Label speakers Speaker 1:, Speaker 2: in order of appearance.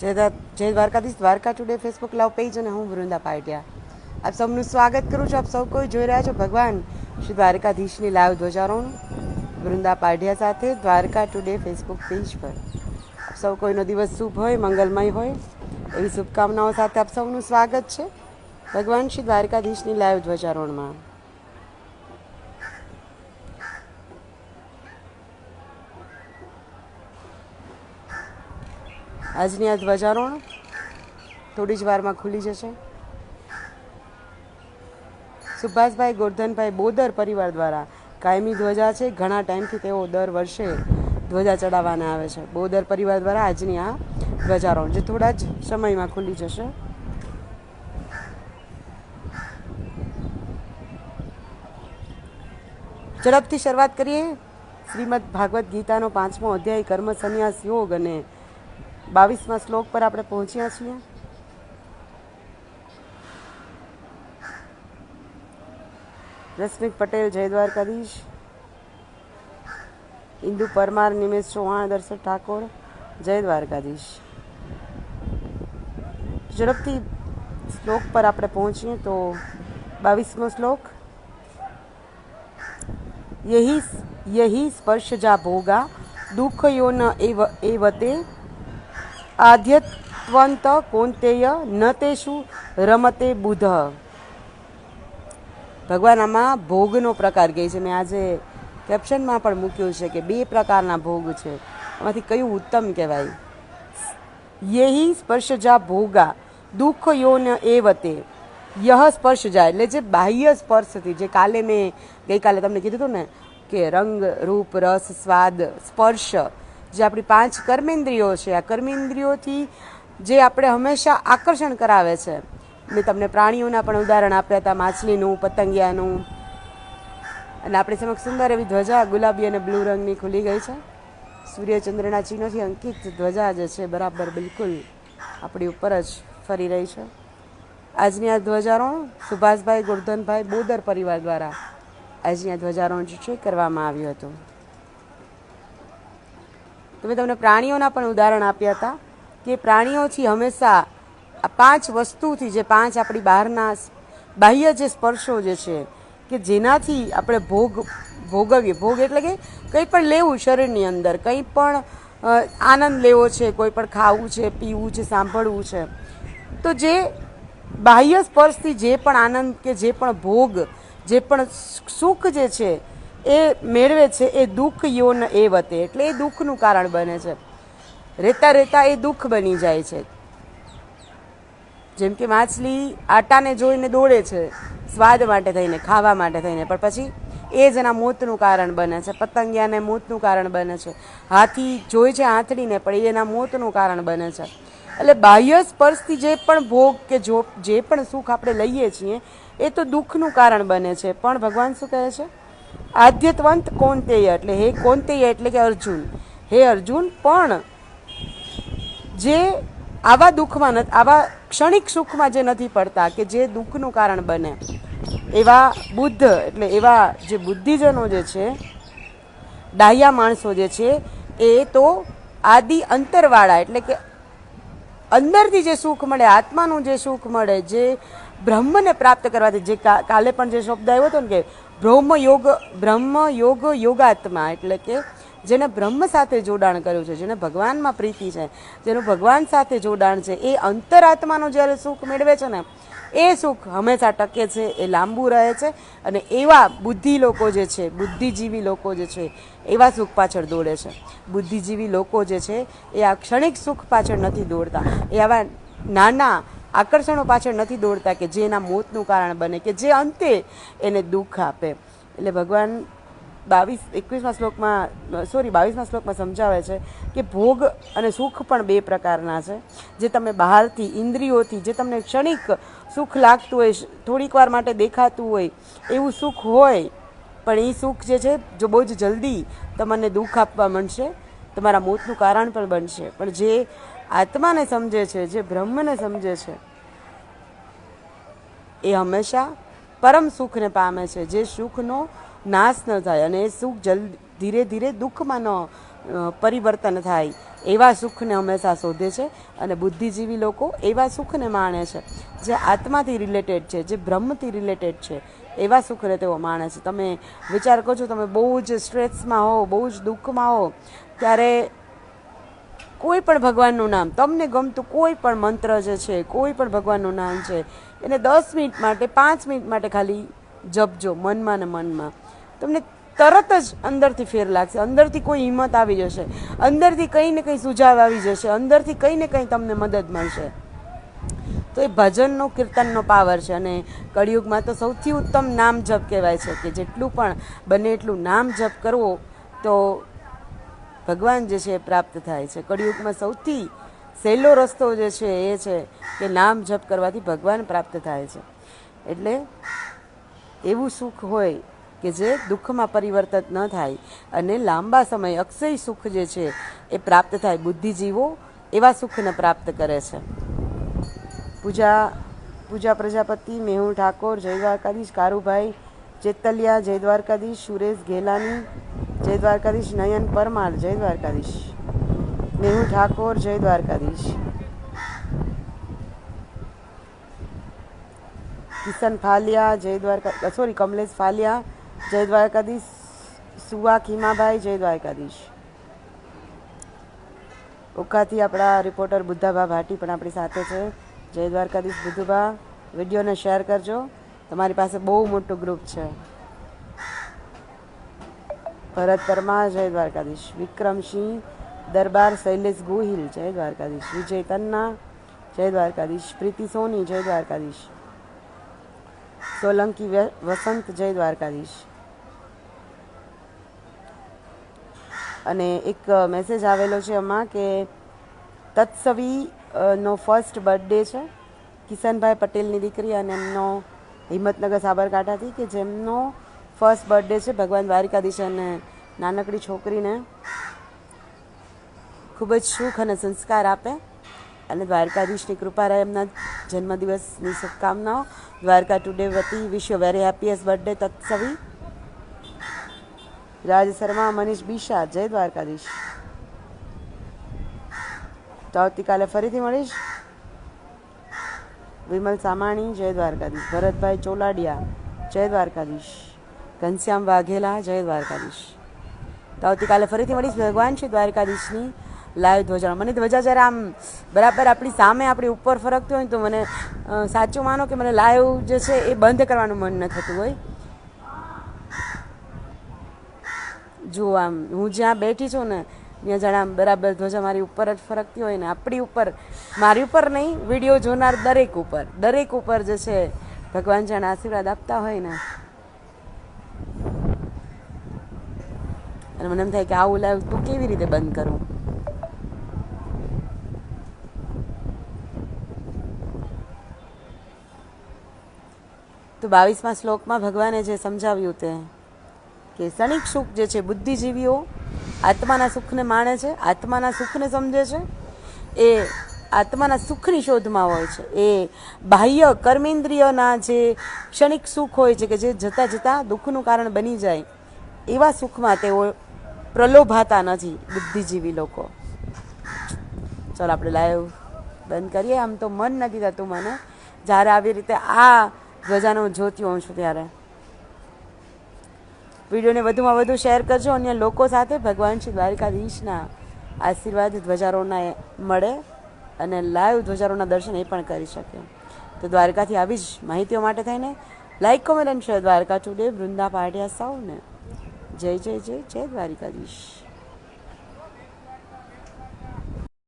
Speaker 1: જય Dwarkadhish, Dwarka today Facebook live page અને હું વૃંદા પાટિયા. આપ સૌનું સ્વાગત કરું છું. આપ સૌ કોઈ જોઈ રહ્યા છો ભગવાન શ્રી દ્વારકાધીશની લાઈવ ધ્વજારોહણ વૃંદા પાઢિયા સાથે દ્વારકા ટુડે ફેસબુક પેજ પર. આપ સૌ કોઈનો દિવસ શુભ હોય, મંગલમય હોય, એવી શુભકામનાઓ સાથે આપ સૌનું સ્વાગત છે. ભગવાન શ્રી દ્વારકાધીશની લાઈવ ધ્વજારોહણમાં. આજની આ ધ્વજારોહણ થોડી જ વારમાં ખુલી જશે. સુભાષભાઈ ગોરધનભાઈ બોદર પરિવાર દ્વારા કાયમી ધ્વજા છે. ઘણા ટાઈમથી તેઓ દર વર્ષે ધ્વજા ચડાવવાના આવે છે. બોદર પરિવાર દ્વારા આજની આ ધ્વજારોહણ જે થોડા જ સમયમાં ખુલી જશે. ઝડપથી શરૂઆત કરીએ. શ્રીમદ ભાગવત ગીતાનો પાંચમો અધ્યાય કર્મ સંન્યાસ યોગ અને બાવીસમાં શ્લોક પર આપણે પહોંચ્યા છીએ. રશ્મિક પટેલ જય દ્વારકાધીશ ઇન્દુ પરમાર, નિમેશ ચૌહાણ દર્શક ઠાકોર જય દ્વારકાધીશ ઝડપથી શ્લોક પર આપણે પહોંચીએ તો બાવીસમો શ્લોક. યહી યહી સ્પર્શ જા ભોગા દુઃખ યો ન એ એવતે આધ્યત્વંત કોંતેય ન તે શું રમતે બુધ ભગવાન આમાં ભોગનો પ્રકાર કહે છે. મેં આજે કેપ્શનમાં પણ મૂક્યું છે કે બે પ્રકારના ભોગ છે. એમાંથી કયું ઉત્તમ કહેવાય? યેહી સ્પર્શજા ભોગા દુઃખ યોન એવતે. યહ સ્પર્શજા, એટલે જે બાહ્ય સ્પર્શથી જે કાલે મેં ગઈકાલે તમને કીધું હતું ને, કે રંગ, રૂપ, રસ, સ્વાદ, સ્પર્શ જે આપણી પાંચ કર્મેન્દ્રિયો છે, આ કર્મેન્દ્રિયોથી જે આપણે હંમેશા આકર્ષણ કરાવે છે. મેં તમને પ્રાણીઓના પણ ઉદાહરણ આપ્યા હતા, માછલીનું, પતંગિયાનું. અને આપણી સમક્ષ સુંદર એવી ધ્વજા, ગુલાબી અને બ્લુ રંગની ખુલી ગઈ છે. સૂર્યચંદ્રના ચિહ્નોથી અંકિત ધ્વજા જે છે, બરાબર બિલકુલ આપણી ઉપર જ ફરી રહી છે. આજની આ ધ્વજારોહણ સુભાષભાઈ ગોરધનભાઈ બોદર પરિવાર દ્વારા આજની આ ધ્વજારોહણ જે છે કરવામાં આવ્યું હતું. તો મેં તમને પ્રાણીઓના પણ ઉદાહરણ આપ્યા હતા કે પ્રાણીઓથી હંમેશા પાંચ વસ્તુથી જે પાંચ આપણી બહારના બાહ્ય જે સ્પર્શો જે છે, કે જેનાથી આપણે ભોગ, ભોગવીએ. ભોગ એટલે કે કંઈ પણ લેવું શરીરની અંદર, કંઈ પણ આનંદ લેવો છે, કોઈ પણ ખાવું છે, પીવું છે, સાંભળવું છે. તો જે બાહ્ય સ્પર્શથી જે પણ આનંદ કે જે પણ ભોગ, જે પણ સુખ જે છે એ મેળવે છે, એ દુઃખ યોન એ વતે. એટલે એ દુઃખનું કારણ બને છે. રહેતા રહેતા એ દુઃખ બની જાય છે. જેમ કે માછલી આટાને જોઈને દોડે છે, સ્વાદ માટે થઈને, ખાવા માટે થઈને. પણ પછી એ જ એના મોતનું કારણ બને છે, પતંગિયાને મોતનું કારણ બને છે. હાથી જોઈ છે આંતડીને, પણ એ એના મોતનું કારણ બને છે. એટલે બાહ્ય સ્પર્શથી જે પણ ભોગ કે જો, જે પણ સુખ આપણે લઈએ છીએ, એ તો દુઃખનું કારણ બને છે. પણ ભગવાન શું કહે છે? આદ્યત્વંત કોંતેય એટલે હે કોંતેય એટલે કે અર્જુન. હે અર્જુન, પણ જે આવા દુઃખમાં આવા ક્ષણિક સુખમાં જે નથી પડતા, કે જે દુઃખનું કારણ બને, એવા બુદ્ધ એટલે એવા જે બુદ્ધિજનો જે છે, ડાહ્યા માણસો જે છે, એ તો આદિ અંતરવાળા એટલે કે અંદરથી જે સુખ મળે, આત્માનું જે સુખ મળે, જે બ્રહ્મને પ્રાપ્ત કરવાથી, જે કાલે પણ જે શબ્દ આવ્યો હતો ને કે બ્રહ્મ યોગ બ્રહ્મ યોગ યોગાત્મા એટલે કે જેને બ્રહ્મ સાથે જોડાણ કર્યું છે, જેને ભગવાનમાં પ્રીતિ છે, જેનું ભગવાન સાથે જોડાણ છે, એ અંતરાત્માનું જ્યારે સુખ મેળવે છે ને, એ સુખ હંમેશા ટકે છે, એ લાંબુ રહે છે અને એવા બુદ્ધિ લોકો જે છે, બુદ્ધિજીવી લોકો જે છે, એવા સુખ પાછળ દોડે છે. બુદ્ધિજીવી લોકો જે છે, એ આ ક્ષણિક સુખ પાછળ નથી દોડતા. એ આવા નાના આકર્ષણો પાછળ નથી દોડતા કે જે એના મોતનું કારણ બને, કે જે અંતે એને દુઃખ આપે. એટલે ભગવાન બાવીસ, એકવીસમાં શ્લોકમાં, સોરી, બાવીસમાં શ્લોકમાં સમજાવે છે કે ભોગ અને સુખ પણ બે પ્રકારના છે. જે તમે બહારથી, ઇન્દ્રિયોથી, જે તમને ક્ષણિક સુખ લાગતું હોય થોડીક વાર માટે દેખાતું હોય, એવું સુખ હોય, પણ એ સુખ જે છે, જો બહુ જ જલ્દી તમને દુઃખ આપવા માંડશે, તમારા મોતનું કારણ પણ બનશે. પણ જે આત્માને સમજે છે, જે બ્રહ્મને સમજે છે, એ હંમેશા પરમ સુખને પામે છે. જે સુખનો નાશ ન થાય અને એ સુખ જલ્દી ધીરે ધીરે દુઃખમાં ન પરિવર્તન થાય, એવા સુખને હંમેશા શોધે છે અને બુદ્ધિજીવી લોકો એવા સુખને માણે છે, જે આત્માથી રિલેટેડ છે, જે બ્રહ્મથી રિલેટેડ છે, એવા સુખને તેઓ માણે છે. તમે વિચાર કરો છો તમે બહુ જ સ્ટ્રેસમાં હો, બહુ જ દુઃખમાં હો, ત્યારે કોઈ પણ ભગવાનનું નામ, તમને ગમતું કોઈ પણ મંત્ર જે છે, કોઈ પણ ભગવાનનું નામ છે, એને દસ મિનિટ માટે, પાંચ મિનિટ માટે ખાલી જપજો, મનમાં ને મનમાં. તમને તરત જ અંદરથી ફેર લાગશે, અંદરથી કોઈ હિંમત આવી જશે, અંદરથી કંઈ ને કંઈ સુઝાવ આવી જશે, અંદરથી કંઈ ને કંઈ તમને મદદ મળશે. તો એ ભજનનો, કીર્તનનો પાવર છે અને કળિયુગમાં તો સૌથી ઉત્તમ નામ જપ કહેવાય છે કે જેટલું પણ બને એટલું નામ જપ કરવો, તો ભગવાન જે છે એ પ્રાપ્ત થાય છે. કળિયુગમાં સૌથી સહેલો રસ્તો જે છે એ છે કે નામ જપ કરવાથી ભગવાન પ્રાપ્ત થાય છે. એટલે એવું સુખ હોય કે જે દુઃખમાં પરિવર્તિત ન થાય અને લાંબા સમય અક્ષય સુખ જે છે એ પ્રાપ્ત થાય, બુદ્ધિજીવો એવા સુખને પ્રાપ્ત કરે છે. પૂજા પૂજા પ્રજાપતિ, મેહુલ ઠાકોર, જય દ્વારકાધીશ, કારુભાઈ, ચેતલિયા, જય દ્વારકાધીશ, સુરેશ ઘેલાની જય દ્વારકાધીશ, નયન પરમાર, જય દ્વારકાધીશ. મેહુ ઠાકોર, જય દ્વારકાધીશ. કિશન ફાલિયા, જય દ્વારકા સોરી કમલેશ ફાલિયા, જય દ્વારકાધીશ. સુવા ખીમાભાઈ, જય દ્વારકાધીશ. ઓખાથી આપણા રિપોર્ટર બુદ્ધાભા ભાટી પણ આપણી સાથે છે. જય દ્વારકાધીશ બુદ્ધુભા. વિડીયોને શેર કરજો. તમારી પાસે બહુ મોટું ગ્રુપ છે. ભરત પરમાર જય દ્વારકાધીશ. વિક્રમસિંહ, દરબાર શૈલેષ ગોહિલ, જય દ્વારકાધીશ. વિજય તન્ના જય દ્વારકાધીશ. પ્રીતિ સોની, જય દ્વારકાધીશ. સોલંકી વસંત, જય દ્વારકાધીશ. અને એક મેસેજ આવેલો છે એમાં કે તત્સવી નો ફર્સ્ટ બર્થડે છે. કિશનભાઈ પટેલની દીકરી અને એમનો હિંમતનગર સાબરકાંઠાથી કે જેમનો ફર્સ્ટ બર્થડે છે, ભગવાન દ્વારિકાધીશ અને નાનકડી છોકરીને ખૂબ જ સુખ અને સંસ્કાર આપે અને દ્વારકાધીશની કૃપા રહે એમના જન્મદિવસની શુભકામનાઓ. દ્વારકા ટુડે વતી wish you very happiest birthday Tatsavi. Raj Sharma Manish Bisha, જય દ્વારકાધીશ. તો આવતીકાલે ફરીથી મળીશ. વિમલ સામાણી, જય દ્વારકાધીશ. ભરતભાઈ ચોલાડિયા, જય દ્વારકાધીશ. ઘનશ્યામ વાઘેલા, જય દ્વારકાધીશ. તો આવતીકાલે ફરીથી મળીશ ભગવાન શ્રી દ્વારકાધીશની લાઈવ ધ્વજા મને ધ્વજા જ્યારે આમ બરાબર આપણી સામે આપણી ઉપર ફરકતી હોય તો મને સાચું માનો કે મને લાઈવ જે છે એ બંધ કરવાનું મન ન થતું હોય. જો આમ, હું જ્યાં બેઠી છું ને, ત્યાં જાણે આમ બરાબર ધ્વજા મારી ઉપર જ ફરકતી હોય ને, આપણી ઉપર, મારી ઉપર નહીં, વીડિયો જોનાર દરેક ઉપર. દરેક ઉપર જે છે, ભગવાન જાણે આશીર્વાદ આપતા હોય ને અને મને એમ થાય કે આવું લાઈવ તું કેવી રીતે બંધ કરું તો બાવીસમાં શ્લોકમાં ભગવાને જે સમજાવ્યું તે કે ક્ષણિક સુખ જે છે, બુદ્ધિજીવીઓ આત્માના સુખને માણે છે, આત્માના સુખને સમજે છે, એ આત્માના સુખની શોધમાં હોય છે, એ બાહ્ય કર્મેન્દ્રિયના જે ક્ષણિક સુખ હોય છે કે જે જતાં જતાં દુઃખનું કારણ બની જાય એવા સુખમાં તેઓ પ્રલોભાતા નથી બુદ્ધિજીવી લોકો. ચાલો આપણે લાઈવ બંધ કરીએ. આમ તો મન નથી થતું મને. જ્યારે આવી રીતે આ ધ્વજાનો હું જોતી હોઉં છું ત્યારે. વિડીયોને વધુમાં વધુ શેર કરજો અન્ય લોકો સાથે. ભગવાન શ્રી દ્વારકાધીશના આશીર્વાદ ધ્વજારોના મળે અને લાઈવ ધ્વજારોના દર્શન એ પણ કરી શકે. તો દ્વારકાથી આવી જ માહિતીઓ માટે થઈને like comment and share Dwarka today Vrunda Patiya સૌને. જય જય જય જય દ્વારિકાધીશ.